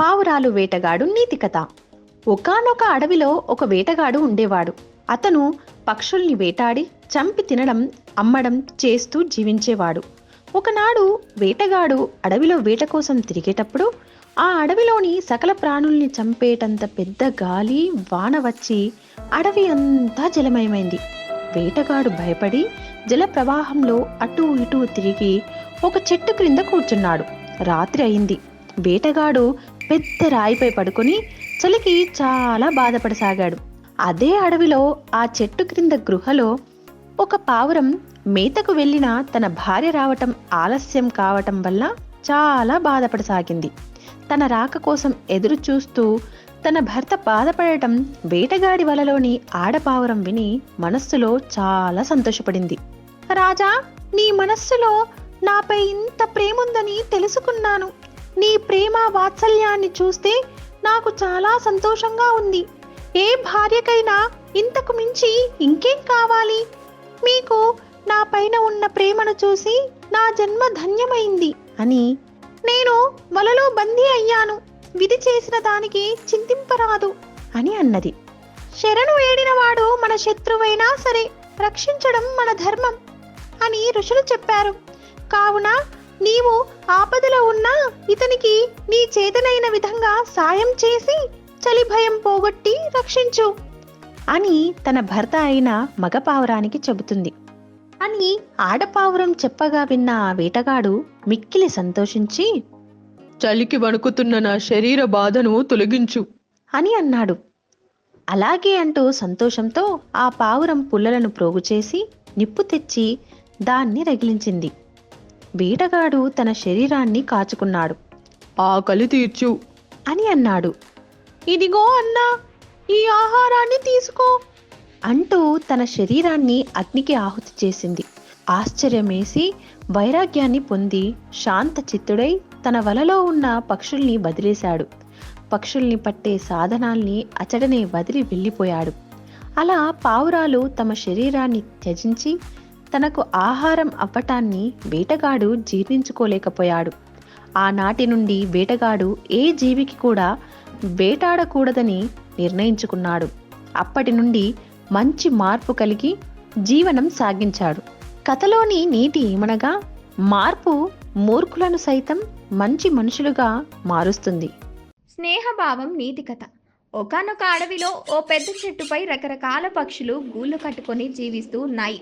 పావురాలు వేటగాడు నీతి కథ. ఒకానొక అడవిలో ఒక వేటగాడు ఉండేవాడు. అతను పక్షుల్ని వేటాడి చంపి తినడం అమ్మడం చేస్తూ జీవించేవాడు. ఒకనాడు వేటగాడు అడవిలో వేట కోసం తిరిగేటప్పుడు ఆ అడవిలోని సకల ప్రాణుల్ని చంపేటంత పెద్ద గాలి వాన వచ్చి అడవి అంతా జలమయమైంది. వేటగాడు భయపడి జల ప్రవాహంలో అటూ ఇటూ తిరిగి ఒక చెట్టు క్రింద కూర్చున్నాడు. రాత్రి అయింది. వేటగాడు పెద్ద రాయిపై పడుకొని చలికి చాలా బాధపడసాగాడు. అదే అడవిలో ఆ చెట్టు క్రింద గృహలో ఒక పావురం మేతకు వెళ్ళిన తన భార్య రావటం ఆలస్యం కావటం వల్ల చాలా బాధపడసాగింది. తన రాక కోసం ఎదురు చూస్తూ తన భర్త బాధపడటం వేటగాడి వలలోని ఆడపావురం విని మనస్సులో చాలా సంతోషపడింది. రాజా నీ మనస్సులో నాపై ఇంత ప్రేముందని తెలుసుకున్నాను. నీ ప్రేమ వాత్సల్యాన్ని చూస్తే నాకు చాలా సంతోషంగా ఉంది. ఏ భార్యకైనా ఇంతకు మించి ఇంకేం కావాలి? మీకు నా పైన ఉన్న ప్రేమను చూసి నా జన్మ ధన్యమైంది అని నేను వలలో బందీ అయ్యాను. విధి చేసిన దానికి చింతింపరాదు అని అన్నది. శరణు వేడినవాడు మన శత్రువైనా సరే రక్షించడం మన ధర్మం అని ఋషులు చెప్పారు. కావున నీవు ఆపదలో ఉన్నా ఇతనికి నీ చేతనైన విధంగా సాయం చేసి చలి భయం పోగొట్టి రక్షించు అని తన భర్త అయిన మగపావురానికి చెబుతుంది. అని ఆడపావురం చెప్పగా విన్న ఆ వేటగాడు మిక్కిలి సంతోషించి చలికి వణుకుతున్న నా శరీర బాధను తొలగించు. అని అన్నాడు. అలాగే అంటూ సంతోషంతో ఆ పావురం పుల్లలను ప్రోగు చేసి నిప్పు తెచ్చి దాన్ని రగిలించింది. వేటగాడు తన శరీరాన్ని కాచుకున్నాడు. ఆకలి తీర్చు. అని అన్నాడు. ఇదిగో అన్నా ఈ ఆహారాన్ని తీసుకో అంటూ తన శరీరాన్ని అగ్నికి ఆహుతి చేసింది. ఆశ్చర్యమేసి వైరాగ్యాన్ని పొంది శాంత చిత్తుడై తన వలలో ఉన్న పక్షుల్ని వదిలేశాడు. పక్షుల్ని పట్టే సాధనాల్ని అచడనే వదిలి వెళ్ళిపోయాడు. అలా పావురాలు తమ శరీరాన్ని త్యజించి తనకు ఆహారం అవ్వటాన్ని వేటగాడు జీర్ణించుకోలేకపోయాడు. ఆనాటి నుండి వేటగాడు ఏ జీవికి కూడా వేటాడకూడదని నిర్ణయించుకున్నాడు. అప్పటి నుండి మంచి మార్పు కలిగి జీవనం సాగించాడు. కథలోని నీతి ఏమనగా మార్పు మూర్ఖులను సైతం మంచి మనుషులుగా మారుస్తుంది. స్నేహభావం నీతి కథ. ఒకనొక అడవిలో ఓ పెద్ద చెట్టుపై రకరకాల పక్షులు గూళ్ళు కట్టుకొని జీవిస్తూ ఉన్నాయి.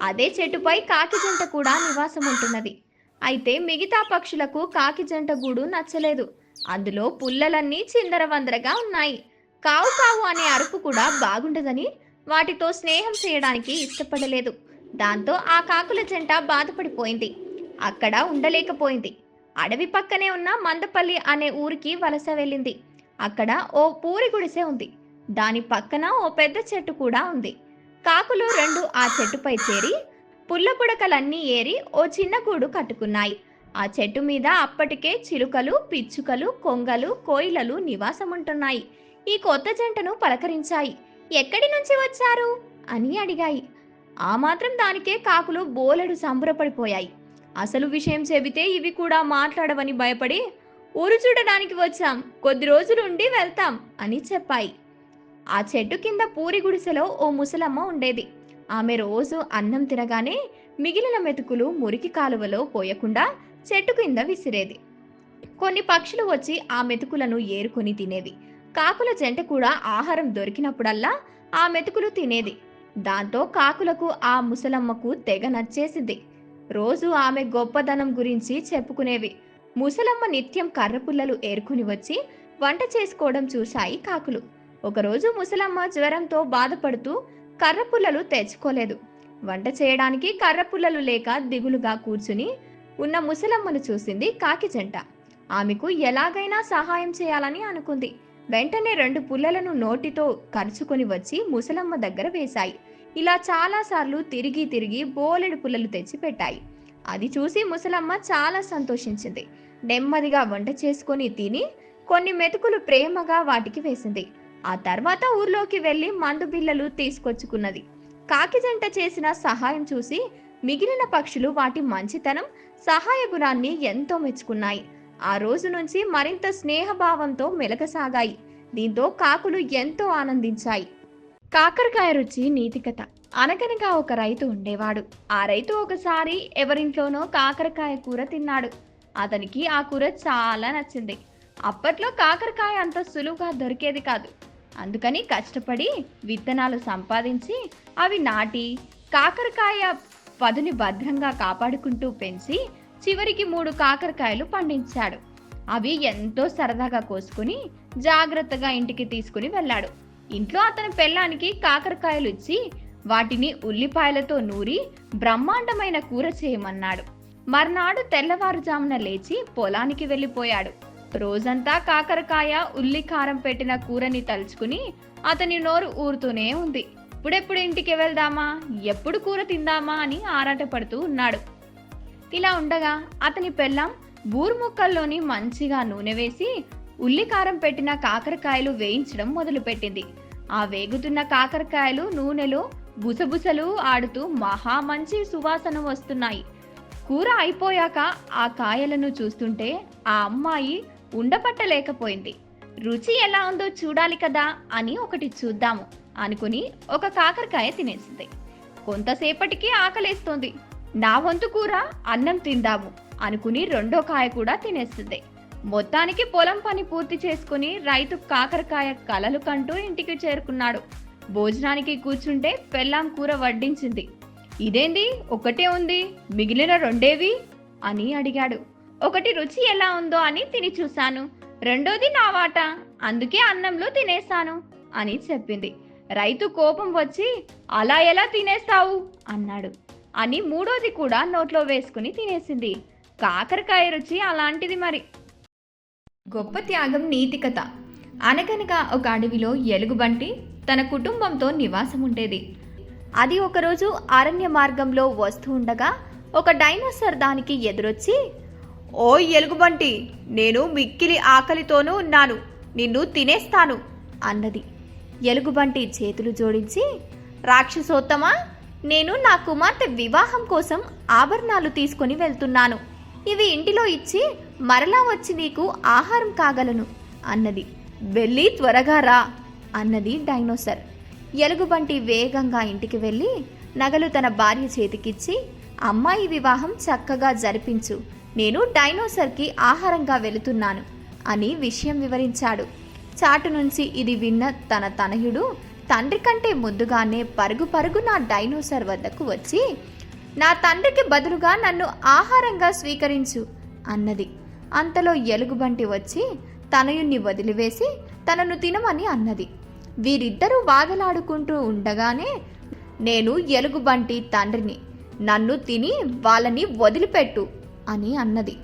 అదే చెట్టుపై కాకి జంట కూడా నివాసం ఉంటున్నది. అయితే మిగతా పక్షులకు కాకి జంట గూడు నచ్చలేదు. అందులో పుల్లలన్నీ చిందరవందరగా ఉన్నాయి. కావు కావు అనే అరుపు కూడా బాగుండదని వాటితో స్నేహం చేయడానికి ఇష్టపడలేదు. దాంతో ఆ కాకుల జంట బాధపడిపోయింది. అక్కడ ఉండలేకపోయింది. అడవి పక్కనే ఉన్న మందపల్లి అనే ఊరికి వలస వెళ్ళింది. అక్కడ ఓ పూరి గుడిసె ఉంది. దాని పక్కన ఓ పెద్ద చెట్టు కూడా ఉంది. కాకులు రెండు ఆ చెట్టుపై చేరి పుల్లపుడకలన్నీ ఏరి ఓ చిన్న గూడు కట్టుకున్నాయి. ఆ చెట్టు మీద అప్పటికే చిలుకలు పిచ్చుకలు కొంగలు కోయిలలు నివాసముంటున్నాయి. ఈ కొత్త జంటను పలకరించాయి. ఎక్కడి నుంచి వచ్చారు? అని అడిగాయి. ఆ మాత్రం దానికే కాకులు బోలెడు సంబరపడిపోయాయి. అసలు విషయం చెబితే ఇవి కూడా మాట్లాడవని భయపడి ఊరు చూడడానికి వచ్చాం. కొద్ది రోజులుండి వెళ్తాం అని చెప్పాయి. ఆ చెట్టు కింద పూరి గుడిసెలో ఓ ముసలమ్మ ఉండేది. ఆమె రోజు అన్నం తినగానే మిగిలిన మెతుకులు మురికి కాలువలో పోయకుండా చెట్టు కింద విసిరేది. కొన్ని పక్షులు వచ్చి ఆ మెతుకులను ఏరుకొని తినేవి కాకుల జంట కూడా ఆహారం దొరికినప్పుడల్లా ఆ మెతుకులు తినేది. దాంతో కాకులకు ఆ ముసలమ్మకు తెగ నచ్చేసింది. రోజు ఆమె గొప్పదనం గురించి చెప్పుకునేవి. ముసలమ్మ నిత్యం కర్రపుల్లలు ఏరుకుని వచ్చి వంట చేసుకోవడం చూశాయి కాకులు. ఒకరోజు ముసలమ్మ జ్వరంతో బాధపడుతూ కర్రపుల్లలు తెచ్చుకోలేదు. వంట చేయడానికి కర్రపుల్లలు లేక దిగులుగా కూర్చుని ఉన్న ముసలమ్మను చూసింది కాకి జంట. ఆమెకు ఎలాగైనా సహాయం చేయాలని అనుకుంది. వెంటనే రెండు పుల్లలను నోటితో కరుచుకొని వచ్చి ముసలమ్మ దగ్గర వేశాయి. ఇలా చాలాసార్లు తిరిగి తిరిగి బోలెడు పుల్లలు తెచ్చి పెట్టాయి అది చూసి ముసలమ్మ చాలా సంతోషించింది. నెమ్మదిగా వంట చేసుకొని తిని కొన్ని మెతుకులు ప్రేమగా వాటికి వేసింది. ఆ తర్వాత ఊర్లోకి వెళ్ళి మందు బిళ్ళలు తీసుకొచ్చుకున్నది. కాకి జంట చేసిన సహాయం చూసి మిగిలిన పక్షులు వాటి మంచితనం సహాయ గుణాన్ని ఎంతో మెచ్చుకున్నాయి. ఆ రోజు నుంచి మరింత స్నేహభావంతో మెలకసాగాయి దీంతో కాకులు ఎంతో ఆనందించాయి. కాకరకాయ రుచి నీతికథ అనగనగా ఒక రైతు ఉండేవాడు. ఆ రైతు ఒకసారి ఎవరింట్లోనో కాకరకాయ కూర తిన్నాడు. అతనికి ఆ కూర చాలా నచ్చింది. అప్పట్లో కాకరకాయ అంత సులువుగా దొరికేది కాదు. అందుకని కష్టపడి విత్తనాలు సంపాదించి అవి నాటి కాకరకాయ పదుని భద్రంగా కాపాడుకుంటూ పెంచి చివరికి మూడు కాకరకాయలు పండించాడు. అవి ఎంతో సరదాగా కోసుకుని జాగ్రత్తగా ఇంటికి తీసుకుని వెళ్ళాడు. ఇంట్లో అతని పెళ్ళానికి కాకరకాయలు ఇచ్చి వాటిని ఉల్లిపాయలతో నూరి బ్రహ్మాండమైన కూర చేయమన్నాడు. మర్నాడు తెల్లవారుజామున లేచి పొలానికి వెళ్ళిపోయాడు. రోజంతా కాకరకాయ ఉల్లి కారం పెట్టిన కూరని తలుచుకుని అతని నోరు ఊరుతూనే ఉంది. ఇప్పుడెప్పుడు ఇంటికి వెళ్దామా? ఎప్పుడు కూర తిందామా? అని ఆరాటపడుతూ ఉన్నాడు. ఇలా ఉండగా అతని పెళ్ళాం బూరు ముక్కల్లోని మంచిగా నూనె వేసి ఉల్లి కారం పెట్టిన కాకరకాయలు వేయించడం మొదలుపెట్టింది. ఆ వేగుతున్న కాకరకాయలు నూనెలో బుసబుసలు ఆడుతూ మహా మంచి సువాసన వస్తున్నాయి. కూర అయిపోయాక ఆ కాయలను చూస్తుంటే ఆ అమ్మాయి ఉండపట్టలేకపోయింది. రుచి ఎలా ఉందో చూడాలి కదా అని ఒకటి చూద్దాము అనుకుని ఒక కాకరకాయ తినేసింది. కొంతసేపటికి ఆకలేస్తోంది. నా వంతు కూర అన్నం తిందాము అనుకుని రెండో కాయ కూడా తినేస్తుంది మొత్తానికి పొలం పని పూర్తి చేసుకుని రైతు కాకరకాయ కలలు కంటూ ఇంటికి చేరుకున్నాడు. భోజనానికి కూర్చుంటే పెళ్ళాం కూర వడ్డించింది. ఇదేంది? ఒకటే ఉంది? మిగిలిన రెండేవి? అని అడిగాడు. ఒకటి రుచి ఎలా ఉందో అని తిని చూశాను. రెండోది నా వాట అందుకే అన్నంలో తినేశాను అని చెప్పింది. రైతు కోపం వచ్చి అలా ఎలా తినేస్తావు అన్నాడు. అని మూడోది కూడా నోట్లో వేసుకుని తినేసింది. కాకరకాయ రుచి అలాంటిది మరి. గొప్ప త్యాగం నీతి కథ. అనగనగా ఒక అడవిలో ఎలుగుబంటి తన కుటుంబంతో నివాసం ఉండేది అది ఒకరోజు అరణ్య మార్గంలో వస్తూ ఉండగా ఒక డైనోసర్ దానికి ఎదురొచ్చి ఓ ఎలుగుబంటి నేను మిక్కిలి ఆకలితోనూ ఉన్నాను నిన్ను తినేస్తాను అన్నది. ఎలుగుబంటి చేతులు జోడించి రాక్షసోత్తమా నేను నా కుమార్తె వివాహం కోసం ఆభరణాలు తీసుకొని వెళ్తున్నాను. ఇవి ఇంటిలో ఇచ్చి మరలా వచ్చి నీకు ఆహారం కాగలను అన్నది. వెళ్ళి త్వరగా రా అన్నది డైనోసర్. ఎలుగుబంటి వేగంగా ఇంటికి వెళ్ళి నగలు తన భార్య చేతికిచ్చి అమ్మాయి వివాహం చక్కగా జరిపించు నేను డైనోసర్కి ఆహారంగా వెళుతున్నాను అని విషయం వివరించాడు. చాటు నుంచి ఇది విన్న తన తనయుడు తండ్రి కంటే ముందుగానే పరుగు పరుగు నా డైనోసర్ వద్దకు వచ్చి నా తండ్రికి బదులుగా నన్ను ఆహారంగా స్వీకరించు అన్నది. అంతలో ఎలుగుబంటి వచ్చి తనయుణ్ణి వదిలివేసి తనను తినమని అన్నది. వీరిద్దరూ వాగలాడుకుంటూ ఉండగానే నేను ఎలుగుబంటి తండ్రిని నన్ను తిని వాళ్ళని వదిలిపెట్టు అని అన్నది.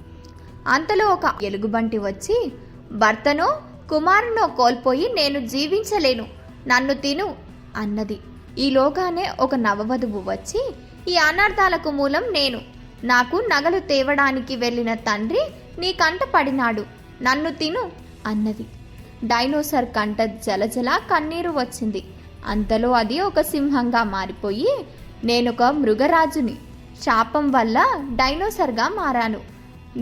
అంతలో ఒక ఎలుగుబంటి వచ్చి భర్తనో కుమారునో కోల్పోయి నేను జీవించలేను. నన్ను తిను. అన్నది. ఈలోగానే ఒక నవవధువు వచ్చి ఈ అనర్థాలకు మూలం నేను. నాకు నగలు తేవడానికి వెళ్ళిన తండ్రి నీ కంట పడినాడు. నన్ను తిను. అన్నది. డైనోసర్ కంట జలజల కన్నీరు వచ్చింది. అంతలో అది ఒక సింహంగా మారిపోయి నేనొక మృగరాజుని. శాపం వల్ల డైనోసర్గా మారాను.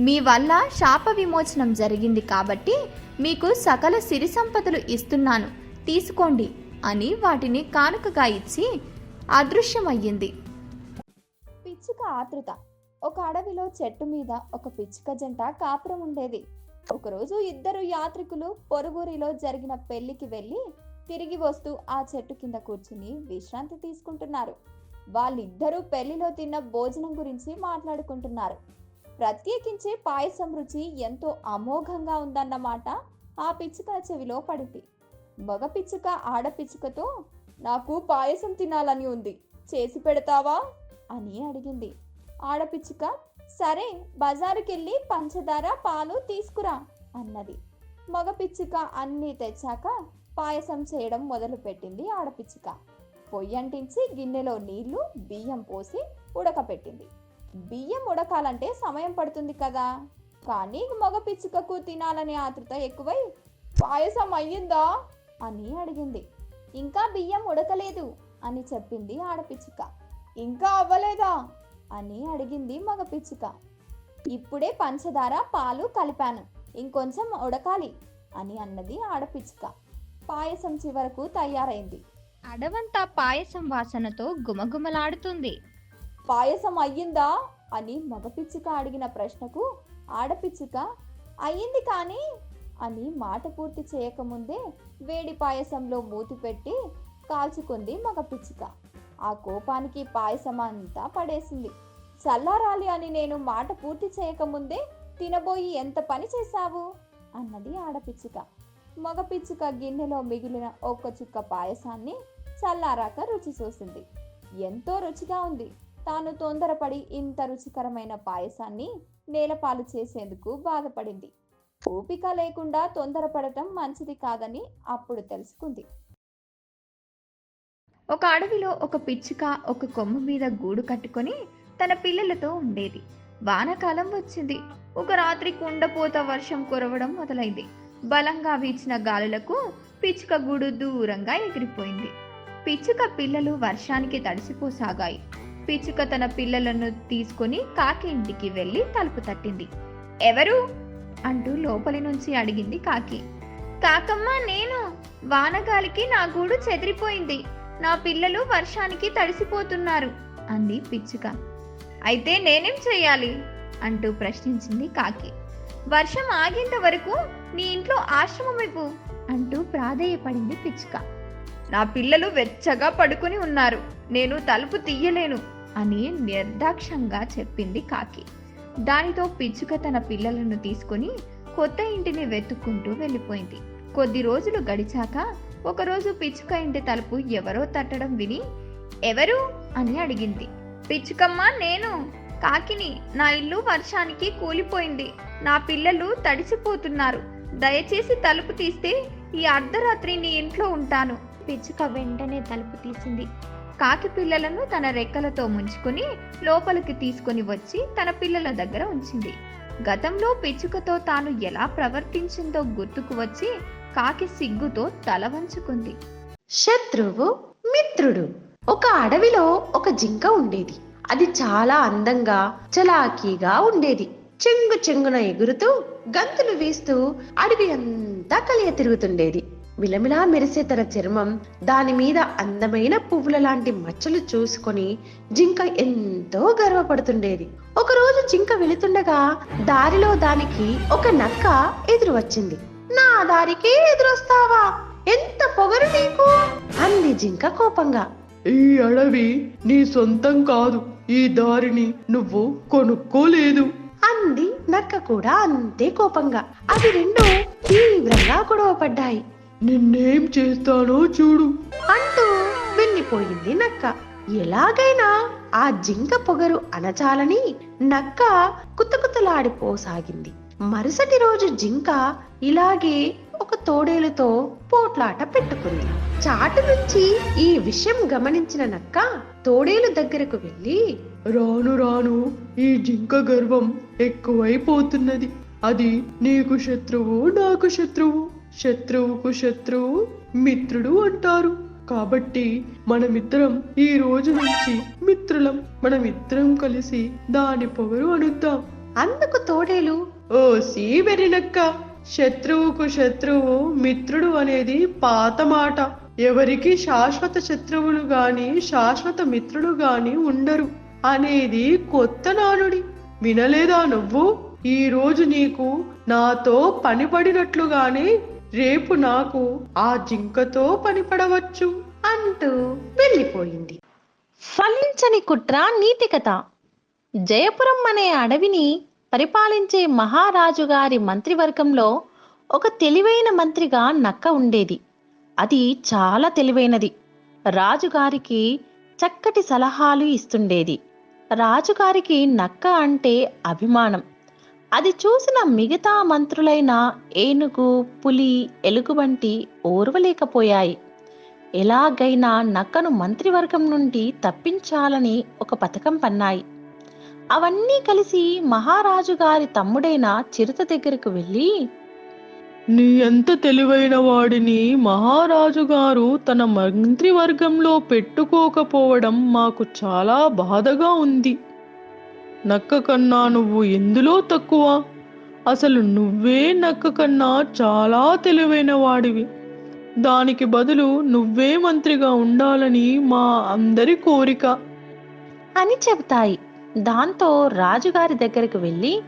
మీ వల్ల శాప విమోచనం జరిగింది కాబట్టి మీకు సకల సిరి సంపదలు ఇస్తున్నాను. తీసుకోండి అని వాటిని కానుకగా ఇచ్చి అదృశ్యమయ్యింది. పిచ్చుక ఆతృత ఒక అడవిలో చెట్టు మీద ఒక పిచ్చుక జంట కాపురం ఉండేది. ఒకరోజు ఇద్దరు యాత్రికులు పొరుగురిలో జరిగిన పెళ్ళికి వెళ్ళి తిరిగి వస్తూ ఆ చెట్టు కింద కూర్చుని విశ్రాంతి తీసుకుంటున్నారు. వాళ్ళిద్దరూ పెళ్ళిలో తిన్న భోజనం గురించి మాట్లాడుకుంటున్నారు. ప్రత్యేకించి పాయసం రుచి ఎంతో అమోఘంగా ఉందన్నమాట ఆ పిచ్చుక చెవిలో పడింది. మగ పిచ్చుక ఆడపిచ్చుకతో నాకు పాయసం తినాలని ఉంది చేసి పెడతావా? అని అడిగింది. ఆడపిచ్చుక సరే బజారుకెళ్ళి పంచదార పాలు తీసుకురా అన్నది. మగ పిచ్చుక అన్నీ తెచ్చాక పాయసం చేయడం మొదలుపెట్టింది ఆడపిచ్చుక పొయ్యి అంటించి గిన్నెలో నీళ్ళు బియ్యం పోసి ఉడకపెట్టింది. బియ్యం ఉడకాలంటే సమయం పడుతుంది కదా. కానీ మగ పిచ్చుకకు తినాలనే ఆతృత ఎక్కువై పాయసం అయ్యిందా? అని అడిగింది. ఇంకా బియ్యం ఉడకలేదు అని చెప్పింది ఆడపిచ్చుక. ఇంకా అవ్వలేదా? అని అడిగింది మగ పిచ్చుక. ఇప్పుడే పంచదార పాలు కలిపాను. ఇంకొంచెం ఉడకాలి అని అన్నది ఆడపిచ్చుక. పాయసం చివరకు తయారైంది. అడవంతా పాయసం వాసనతో గుమగుమలాడుతుంది. పాయసం అయ్యిందా? అని మగపిచ్చుక అడిగిన ప్రశ్నకు ఆడపిచ్చుక అయ్యింది కానీ? అని మాట పూర్తి చేయకముందే వేడి పాయసంలో మూతి పెట్టి కాల్చుకుంది మగపిచ్చుక ఆ కోపానికి పాయసం అంతా పడేసింది. చల్లారాలి అని నేను మాట పూర్తి చేయకముందే తినబోయి ఎంత పని చేశావు? అన్నది ఆడపిచ్చుక మగపిచ్చుక గిన్నెలో మిగిలిన ఒక్క చుక్క పాయసాన్ని చల్లారాక రుచి చూసింది. ఎంతో రుచిగా ఉంది. తాను తొందరపడి ఇంత రుచికరమైన పాయసాన్ని నేలపాలు చేసేందుకు బాధపడింది. ఓపిక లేకుండా తొందరపడటం మంచిది కాదని అప్పుడు తెలుసుకుంది. ఒక అడవిలో ఒక పిచ్చుక ఒక కొమ్మ మీద గూడు కట్టుకొని తన పిల్లలతో ఉండేది. వానాకాలం వచ్చింది. ఒక రాత్రి కుండపోత వర్షం కురవడం మొదలైంది. బలంగా వీచిన గాలులకు పిచ్చుక గూడు దూరంగా ఎగిరిపోయింది. పిచ్చుక పిల్లలు వర్షానికి తడిసిపోసాగాయి. పిచ్చుక తన పిల్లలను తీసుకొని కాకి ఇంటికి వెళ్ళి తలుపు తట్టింది. ఎవరు? అంటూ లోపలి నుంచి అడిగింది కాకి. కాకమ్మ నేను. వానగాలికి నా గూడు చెదిరిపోయింది. నా పిల్లలు వర్షానికి తడిసిపోతున్నారు అంది పిచ్చుక. అయితే నేనేం చేయాలి అంటూ ప్రశ్నించింది కాకి. వర్షం ఆగేంత వరకు నీ ఇంట్లో ఆశ్రమం ఇవ్వు అంటూ ప్రాధేయపడింది పిచ్చుక. నా పిల్లలు వెచ్చగా పడుకుని ఉన్నారు. నేను తలుపు తీయలేను అని నిర్దాక్షంగా చెప్పింది కాకి. దానితో పిచ్చుక తన పిల్లలను తీసుకొని కొత్త ఇంటిని వెతుక్కుంటూ వెళ్ళిపోయింది. కొద్ది రోజులు గడిచాక ఒకరోజు పిచ్చుక ఇంటి తలుపు ఎవరో తట్టడం విని ఎవరు? అని అడిగింది. పిచ్చుకమ్మ నేను. కాకిని నా ఇల్లు వర్షానికి కూలిపోయింది. నా పిల్లలు తడిసిపోతున్నారు. దయచేసి తలుపు తీస్తే ఈ అర్ధరాత్రి నీ ఇంట్లో ఉంటాను. పిచ్చుక వెంటనే తలుపు తీసింది. కాకి పిల్లలను తన రెక్కలతో ముంచుకొని లోపలికి తీసుకొని వచ్చి తన పిల్లల దగ్గర ఉంచింది. గతంలో పిచ్చుకతో తాను ఎలా ప్రవర్తించిందో గుర్తుకు వచ్చి కాకి సిగ్గుతో తల వంచుకుంది. శత్రువు మిత్రుడు. ఒక అడవిలో ఒక జింక ఉండేది. అది చాలా అందంగా చలాకీగా ఉండేది. చెంగు చెంగున ఎగురుతూ గంతులు వేస్తూ అడవి అంతా కలియ తిరుగుతుండేది మిలమిలా మెరిసే తన చర్మం దాని మీద అందమైన పువ్వుల లాంటి మచ్చలు చూసుకొని జింక ఎంతో గర్వపడుతుండేది. ఒకరోజు జింక వెళుతుండగా దారిలో దానికి ఒక నక్క ఎదురు వచ్చింది నా దారికే ఎదురొస్తావా? ఎంత పొగరు నీకు? అంది జింక కోపంగా. ఈ అడవి నీ సొంతం కాదు. ఈ దారిని నువ్వు కొనుక్కోలేదు. అంది నక్క కూడా అంతే కోపంగా. అవి రెండు తీవ్రంగా గొడవ పడ్డాయి నిన్నేం చేస్తానో చూడు. అంటూ వెళ్ళిపోయింది నక్క. ఎలాగైనా ఆ జింక పొగరు అనచాలని నక్క కుతకుతలాడిపోసాగింది. మరుసటి రోజు జింక ఇలాగే ఒక తోడేలుతో పోట్లాట పెట్టుకుంది. చాటు నుంచి ఈ విషయం గమనించిన నక్క తోడేలు దగ్గరకు వెళ్ళి రాను రాను ఈ జింక గర్వం ఎక్కువైపోతున్నది. అది నీకు శత్రువు నాకు శత్రువు. శత్రువుకు శత్రువు మిత్రుడు అంటారు. కాబట్టి మనమిద్దరం ఈ రోజు నుంచి మిత్రులం. మనమిద్దరం కలిసి దాని పొగరు అనుద్దాం అందుకు తోడేలు. ఓ సీ వెరినక్క శత్రువుకు శత్రువు మిత్రుడు అనేది పాత మాట. ఎవరికి శాశ్వత శత్రువులు గాని శాశ్వత మిత్రుడు గాని ఉండరు. అనేది కొత్త నానుడి. వినలేదా నువ్వు? ఈ రోజు నీకు నాతో పనిపడినట్లుగానే రేపు నాకు ఆ జింకతో పనిపడవచ్చు అంటూ వెళ్ళిపోయింది. ఫలించని కుట్ర నీతి కథ. జయపురం అనే అడవిని పరిపాలించే మహారాజు గారి మంత్రివర్గంలో ఒక తెలివైన మంత్రిగా నక్క ఉండేది. అది చాలా తెలివైనది. రాజుగారికి చక్కటి సలహాలు ఇస్తుండేది. రాజుగారికి నక్క అంటే అభిమానం. అది చూసిన మిగతా మంత్రులైన ఏనుగు పులి ఎలుగుబంటి ఓర్వలేకపోయాయి. ఎలాగైనా నక్కను మంత్రివర్గం నుండి తప్పించాలని ఒక పథకం పన్నాయి. అవన్నీ కలిసి మహారాజు గారి తమ్ముడైన చిరుత దగ్గరకు వెళ్ళి నీ ఎంత తెలివైన వాడిని మహారాజు గారు తన మంత్రివర్గంలో పెట్టుకోకపోవడం మాకు చాలా బాధగా ఉంది. నక్క కన్నా నువ్వు ఎందులో తక్కువ? అసలు నువ్వే నక్క కన్నా చాలా తెలివైన వాడివి. దానికి బదులు నువ్వే మంత్రిగా ఉండాలని మా అందరి కోరిక. అని చెబుతాయి. దాంతో రాజుగారి దగ్గరికి వెళ్ళి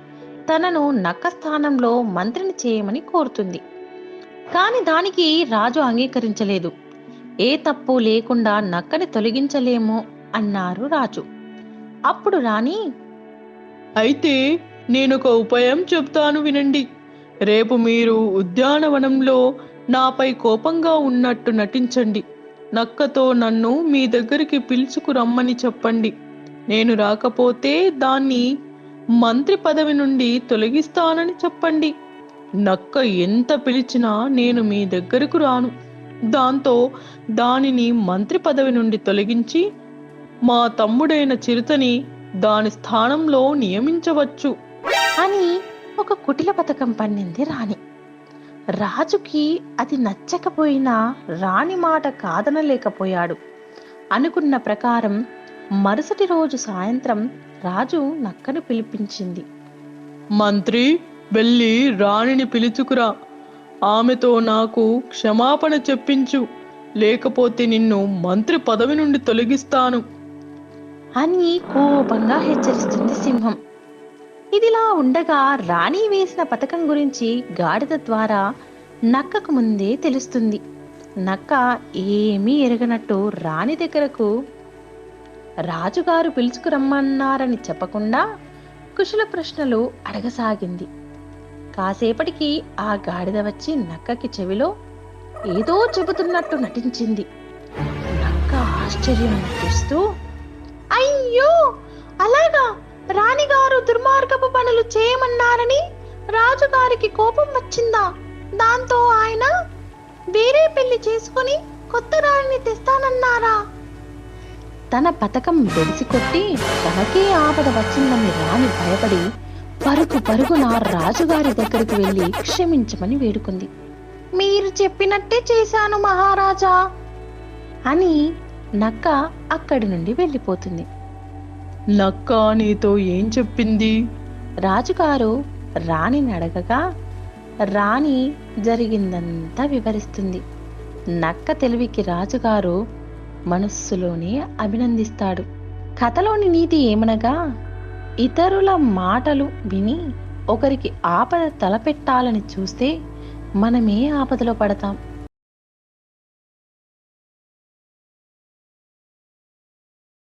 తనను నక్క స్థానంలో మంత్రిని చేయమని కోరుతుంది. కాని దానికి రాజు అంగీకరించలేదు. ఏ తప్పు లేకుండా నక్కని తొలగించలేము అన్నారు రాజు. అప్పుడు రాణి అయితే నేనొక ఉపాయం చెప్తాను వినండి. రేపు మీరు ఉద్యానవనంలో నాపై కోపంగా ఉన్నట్టు నటించండి. నక్కతో నన్ను మీ దగ్గరికి పిలుచుకురమ్మని చెప్పండి. నేను రాకపోతే దాన్ని మంత్రి పదవి నుండి తొలగిస్తానని చెప్పండి. నక్క ఎంత పిలిచినా నేను మీ దగ్గరకు రాను. దాంతో దానిని మంత్రి పదవి నుండి తొలగించి మా తమ్ముడైన చిరుతని దాని స్థానంలో నియమించవచ్చు. అని ఒక కుటిల పథకం పన్నింది రాణి. రాజుకి అది నచ్చకపోయినా రాణి మాట కాదనలేకపోయాడు. అనుకున్న ప్రకారం మరుసటి రోజు సాయంత్రం రాజు నక్కను పిలిపించింది. మంత్రి వెళ్ళి రాణిని పిలుచుకురా. ఆమెతో నాకు క్షమాపణ చెప్పించు. లేకపోతే నిన్ను మంత్రి పదవి నుండి తొలగిస్తాను. అని కోపంగా హెచ్చరిస్తుంది సింహం. ఇదిలా ఉండగా రాణి వేసిన పథకం గురించి గాడిద ద్వారా నక్కకు ముందే తెలుస్తుంది. నక్క ఏమీ ఎరగనట్టు రాణి దగ్గరకు రాజుగారు పిలుచుకురమ్మన్నారని చెప్పకుండా కుశల ప్రశ్నలు అడగసాగింది. కాసేపటికి ఆ గాడిద వచ్చి నక్కకి చెవిలో ఏదో చెబుతున్నట్టు నటించింది. నక్క ఆశ్చర్యం నటిస్తూ అయ్యో అలాగా? రాణిగారు దుర్మార్గపు పనులు చేయమన్నారని రాజుగారికి కోపం వచ్చిందా? దాంతో ఆయన వేరే పెళ్ళి చేసుకుని కొత్త రాణిని తెస్తానన్నారా? తన పథకం కొట్టి తనకే ఆపద వచ్చిందని రాణి భయపడి పరుగు పరుగున రాజుగారి దగ్గరికి వెళ్ళి క్షమించమని వేడుకుంది. మీరు చెప్పినట్టే చేశాను మహారాజా అని నక్క అక్కడి నుండి వెళ్ళిపోతుంది. నక్క నీతో ఏం చెప్పింది? రాజుగారు రాణిని అడగగా రాణి జరిగిందంతా వివరిస్తుంది. నక్క తెలివికి రాజుగారు మనస్సులోనే అభినందిస్తాడు. కథలోని నీతి ఏమనగా ఇతరుల మాటలు విని ఒకరికి ఆపద తలపెట్టాలని చూస్తే మనమే ఆపదలో పడతాం.